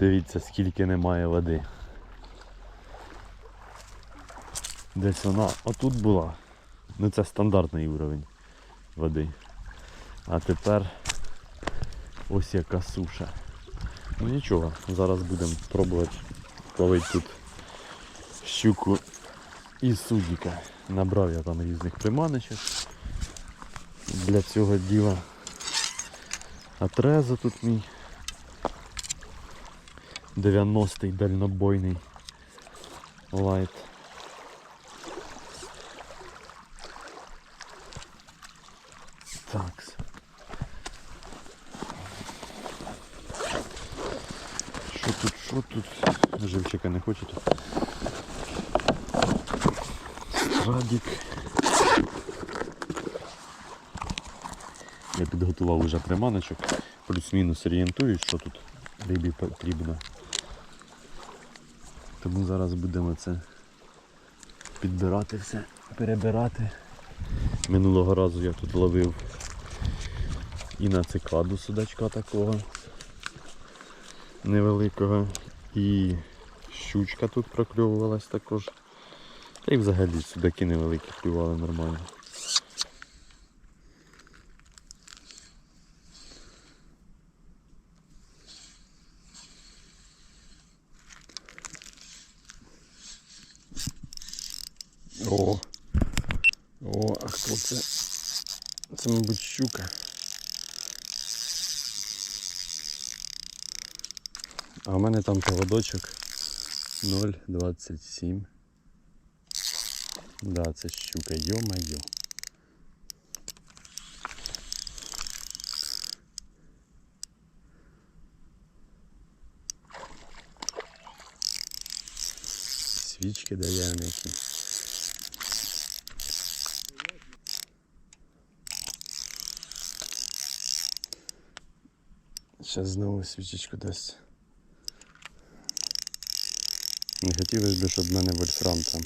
Дивіться, скільки немає води. Десь вона отут була. Ну це стандартний уровень води. А тепер ось яка суша. Ну нічого, зараз будемо пробувати ловити тут щуку і судіка. Набрав я там різних приманочок для цього діла. Атрезо тут мій 90-й дальнобойний лайт. Так. Що тут, що тут? Живчика не хоче тут. Радік. Я підготував уже приманочок. Плюс-мінус орієнтуюсь, що тут рибі потрібно. Тому зараз будемо це підбирати все, перебирати. Минулого разу я тут ловив і на цикаду судачка такого невеликого. І щучка тут прокльовувалась також. Та й взагалі судаки невеликі клювали нормально. О! О, а хто це? Це, мабуть, щука. А в мене там поводочок 0,27. Да, це щука, йо-майо. Свічки даємо які. Зараз знову свічечку дасть. Не хотілося б, щоб в мене вольфрам там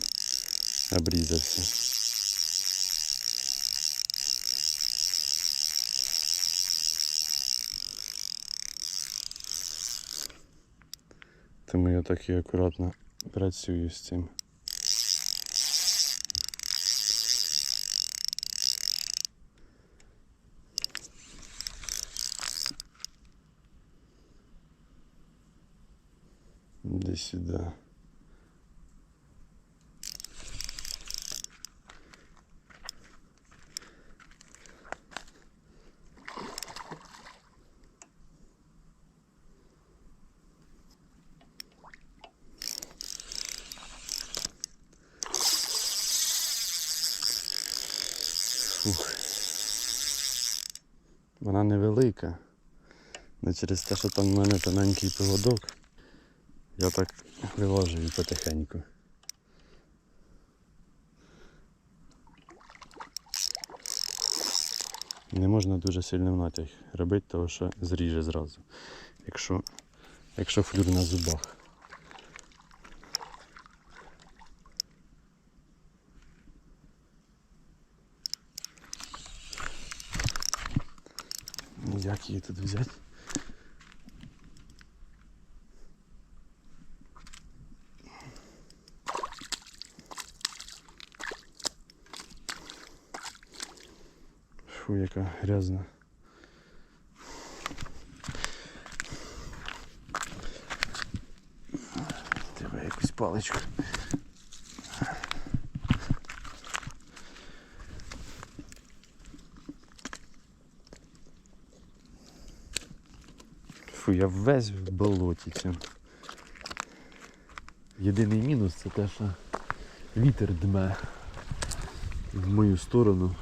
обрізався. Тому я так і акуратно працюю з цим. Иди сюда. Фух. Вона невелика. Не через те, що там в мене тоненький поводок. Я так вивожу її потихеньку. Не можна дуже сильно натяг робити, тому що зріже зразу. Якщо, якщо флюр на зубах. Як її тут взяти? Яка грязна. Треба якусь паличку. Фу, я весь в болоті цьому. Єдиний мінус це те, що вітер дме в мою сторону.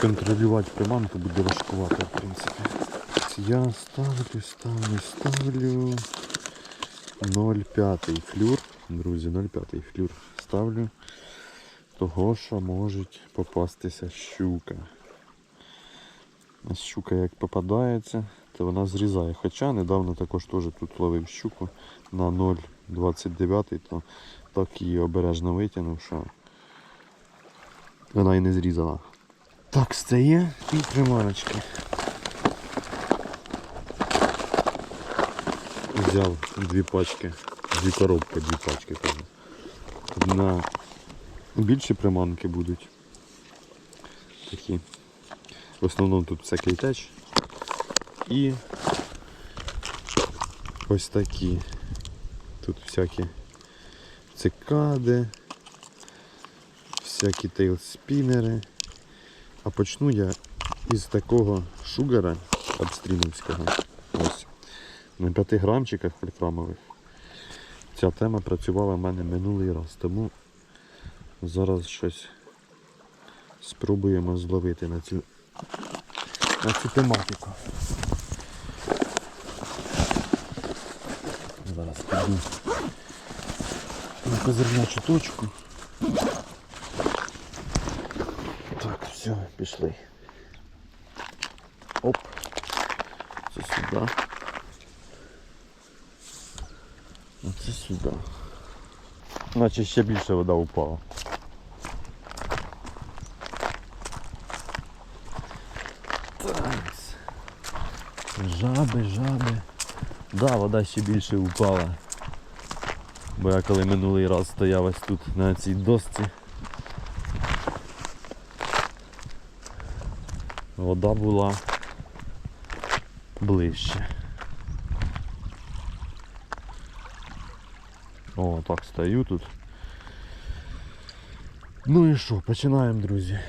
Контролювати приманку буде важкувато, в принципі. Я ставлю, ставлю, ставлю 0,5 флюр. Друзі, 0,5 флюр ставлю. Того, що може попастися щука. Щука як попадається, то вона зрізає. Хоча недавно також теж тут ловив щуку на 0,29, то так її обережно витягнув, що вона і не зрізала. Так, стає і приманочки. взяв дві пачки, дві коробки, дві пачки кажу. На більші приманки будуть. Такі. В основному тут всякий теч. І ось такі. Тут всякі цикади, всякі тейлспінери. А почну я із такого шугара абстрімівського. Ось. На 5 грамчиках вольфрамових. Ця тема працювала в мене минулий раз, тому зараз щось спробуємо зловити на цю, на цю тематику. Зараз піду на козирнячу точку. Так, все, пішли. Оп. Це сюди. Оце сюди. Наче ще більше вода упала. Жаби, жаби. Да, вода ще більше упала. Бо я коли минулий раз стояв ось тут на цій досці. Вода була ближче. О, так стою тут. Ну і що, починаємо, друзі.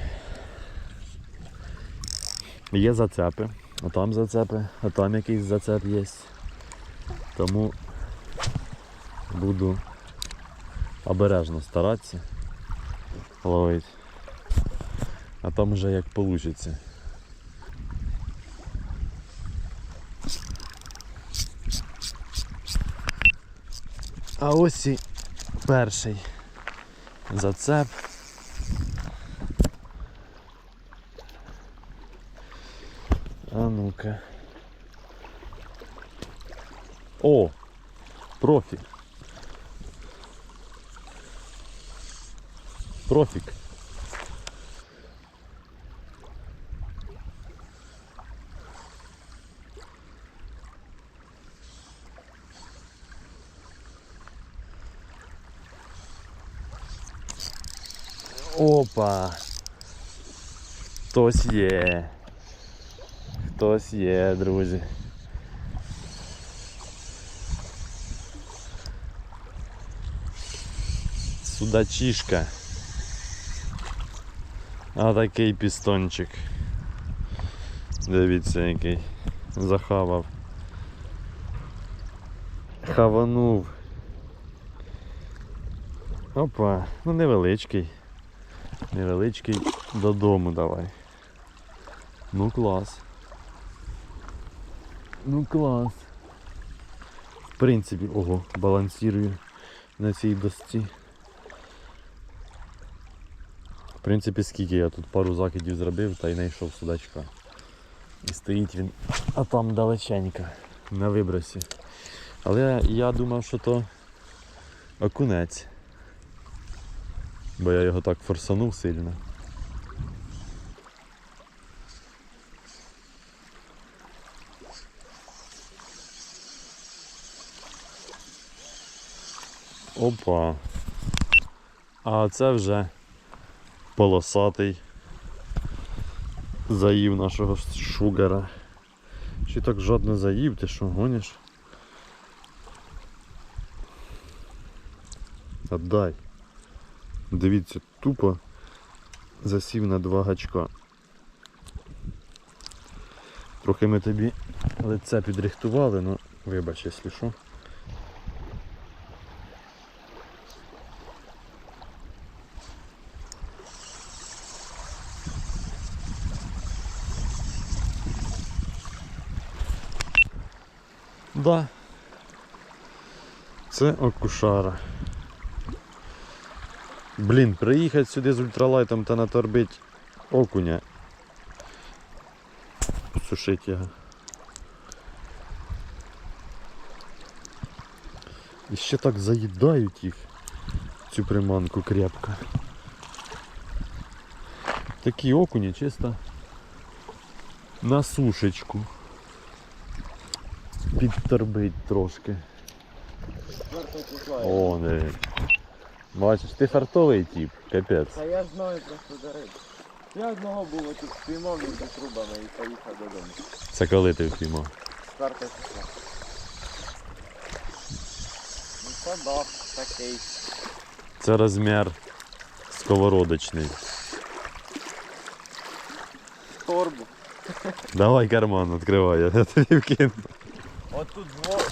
Є зацепи, а там зацепи, а там якийсь зацеп є. Тому буду обережно старатися ловити. А там вже як вийде. А ось і перший зацеп. А ну-ка. О! Профі. Профік. Опа. Хтось є. Хтось є, друзі. Судачишка. А такий пістончик. Дивіться який. Захавав. Хаванув. Опа, ну невеличкий. Невеличкий додому давай. Ну клас. Ну клас. В принципі, ого, балансирую на цій досці. В принципі, скільки я тут пару закидів зробив та й знайшов судачка. І стоїть він, а там далеченько, на вибросі. Але я думав, що то окунець. Бо я його так форсанув сильно. Опа. А це вже полосатий заїв нашого шугара. Чи так жодно заїв, ти що гониш? Отдай. Дивіться, тупо засів на два гачка. Трохи ми тобі лице підрихтували, ну вибач, якщо що. Да. Це окушара. Блін, приїхати сюди з ультралайтом та наторбить окуня. Сушить його. І ще так заїдають їх, цю приманку крепко. Такі окуні чисто на сушечку. підторбить трошки. О, не. Бачиш, ти фартовий тип, капець. Та я знаю просто до риби. Я одного було тут спіймав між трубами і поїхав додому. Це коли ти впіймав? Четверте число. Ну це да, такий. Це розмір сковородочний. Торбу. Давай карман відкривай, я тобі вкину. От тут двох.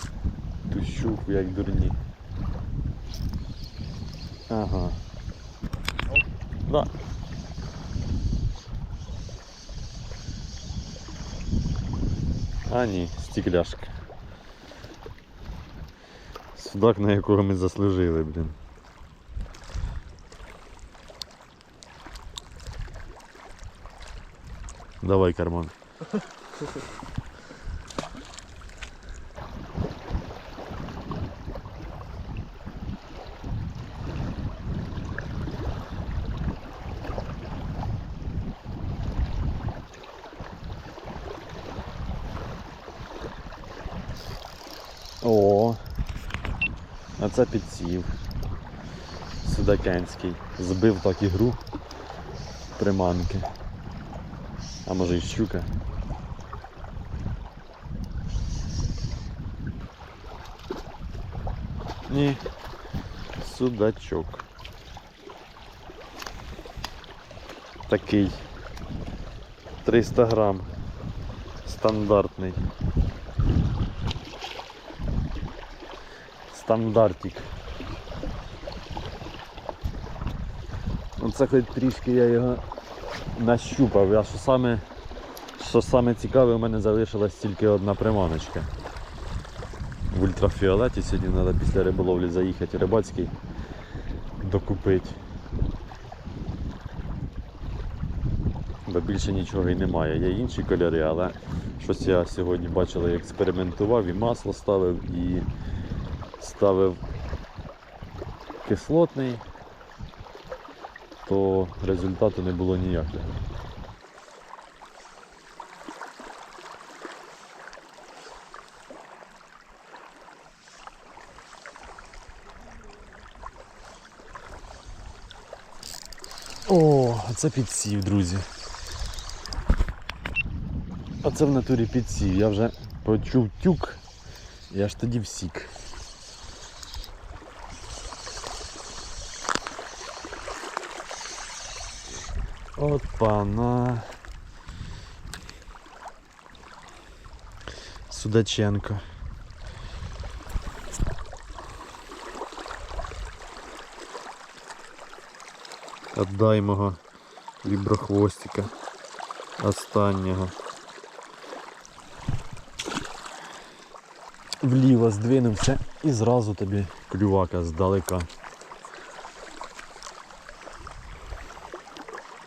Тущук, як дурні. Ага. Да. А ні, стекляшка. Судак, на якого ми заслужили, блін. Давай карман. О, а це підсів. Судакенський. Збив так ігру приманки. А може і щука. Ні. Судачок. Такий. 300 грам. Стандартний. Стандартик. Оце хоч трішки я його нащупав. А що саме, що саме цікаве, у мене залишилась тільки одна приманочка. В ультрафіолеті сьогодні треба після риболовлі заїхати рибацький докупити. Бо більше нічого і немає. Є інші кольори, але щось я сьогодні бачили, експериментував і масло ставив, і ставив кислотний, то результату не було ніякого. О, це підсів, друзі. А це в натурі підсів. Я вже почув тюк, і аж тоді всік. От пана. Судаченко. Отдай мого віброхвостика. Останнього. Вліво здвинувся і зразу тобі клювака здалека.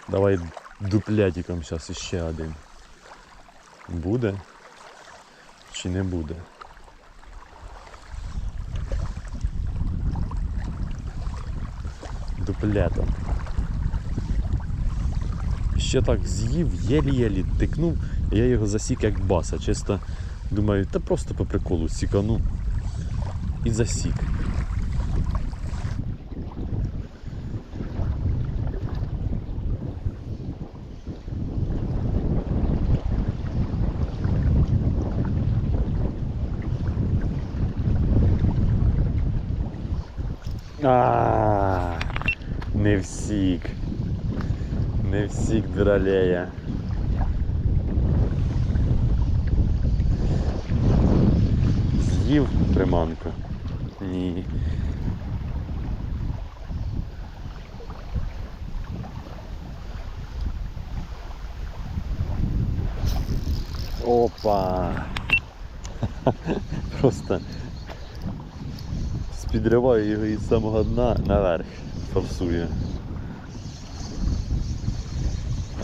Давай дуплятиком зараз іще один. Буде? Чи не буде? Дуплятом. Ще так з'їв, єлі-єлі тикнув, я його засік як баса. Чисто думаю, та просто по приколу сікану і засік. Не всік. Не всік дралея. З'їв приманку? Ні. Опа! Просто спідриваю його із самого дна наверх. Форсує.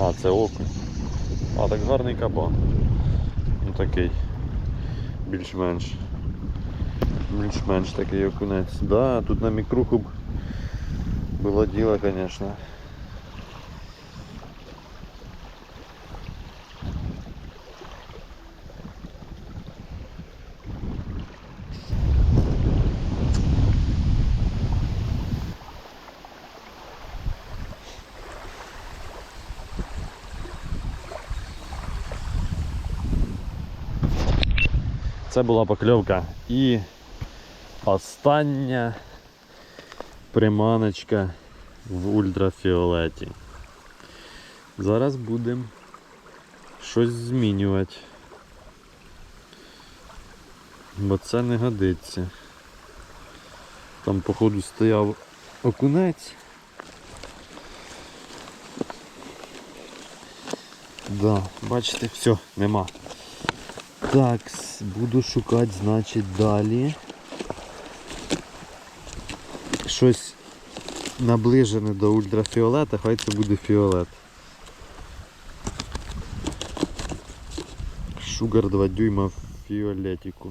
А, це окунь. А, так гарний кабан. Ну такий. Більш-менш. Більш-менш такий окунець. Да, тут на мікруху було діло, звісно. Це була покльовка. І остання приманочка в ультрафіолеті. Зараз будемо щось змінювати. Бо це не годиться. Там, походу, стояв окунець. Да, бачите, все, нема. Так, буду шукати, значить, далі. Щось наближене до ультрафіолета, хай це буде фіолет. Шугар 2 дюйма в фіолетику.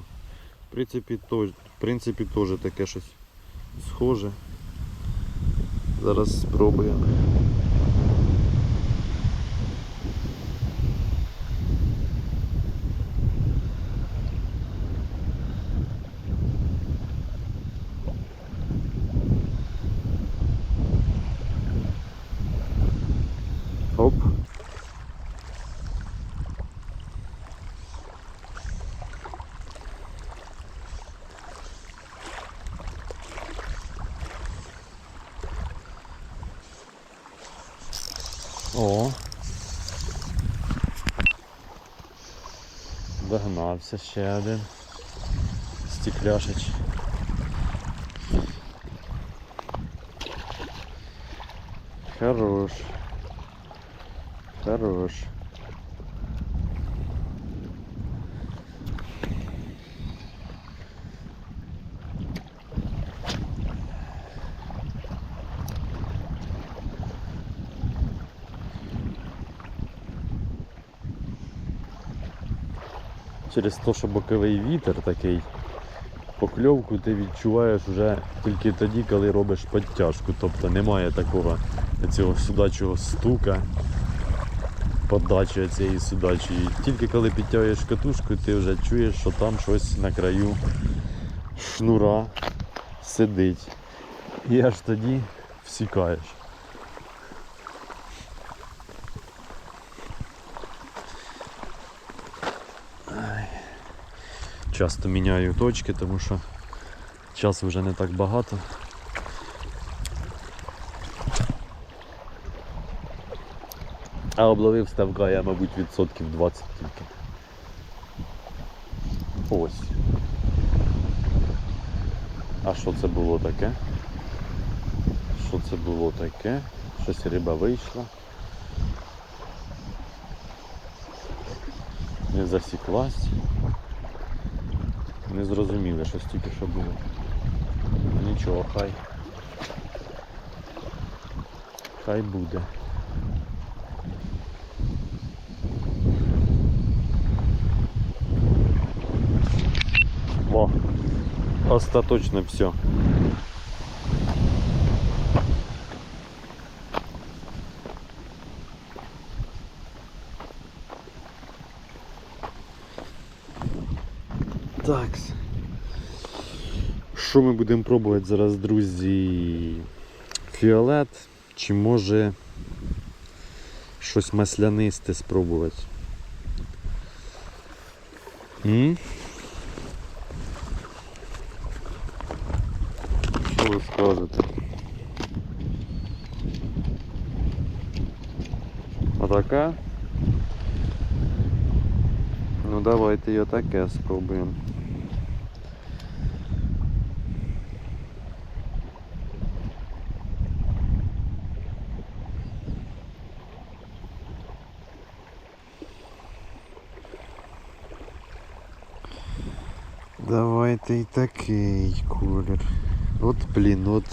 В принципі, то, в принципі, теж таке щось схоже. Зараз спробуємо. О. Догнався ще один. Стекляшич. Хорош. Хорош. Через те, що боковий вітер такий, покльовку ти відчуваєш вже тільки тоді, коли робиш підтяжку. Тобто немає такого цього судачого стука, подачі цієї судачі. Тільки коли підтягуєш катушку, ти вже чуєш, що там щось на краю шнура сидить. І аж тоді всікаєш. Часто міняю точки, тому що часу вже не так багато. А обловив ставка я, мабуть, відсотків 20 тільки. Ось. А що це було таке? Що це було таке? Щось риба вийшла. Не засіклась. Не зрозуміли, що стільки що було. Нічого, хай. Хай буде. О, остаточно все. Що ми будемо пробувати зараз, друзі? Фіолет чи може щось маслянисте спробувати? М? Що ви скажете? Отака? Ну давайте і отаке спробуємо. Давайте і такий колір. От блін, от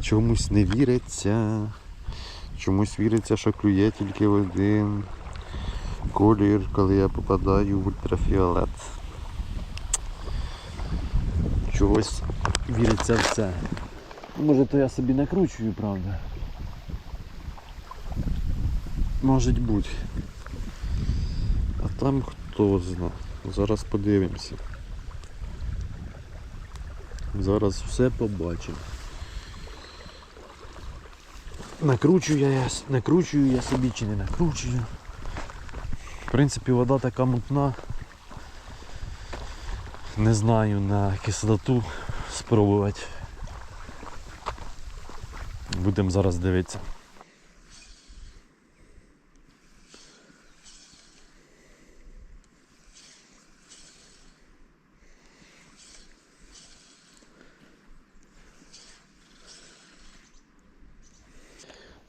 чомусь не віриться. Чомусь віриться, що клює тільки в один колір, коли я попадаю в ультрафіолет. Чогось віриться в це. Може то я собі накручую, правда. Може бути. А там хто зна. Зараз подивимося. Зараз все побачимо. Накручую я, накручую я собі чи не накручую. В принципі, вода така мутна. Не знаю на кислоту спробувати. Будемо зараз дивитися.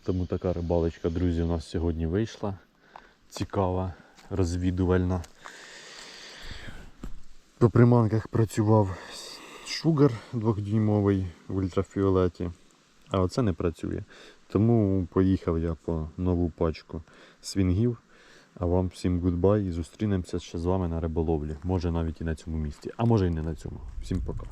Тому така рибалочка, друзі, у нас сьогодні вийшла. Цікава, розвідувальна. По приманках працював шугар двохдюймовий в ультрафіолеті, а оце не працює. Тому поїхав я по нову пачку свінгів. А вам всім гудбай і зустрінемося ще з вами на риболовлі. Може навіть і на цьому місці, а може і не на цьому. Всім пока.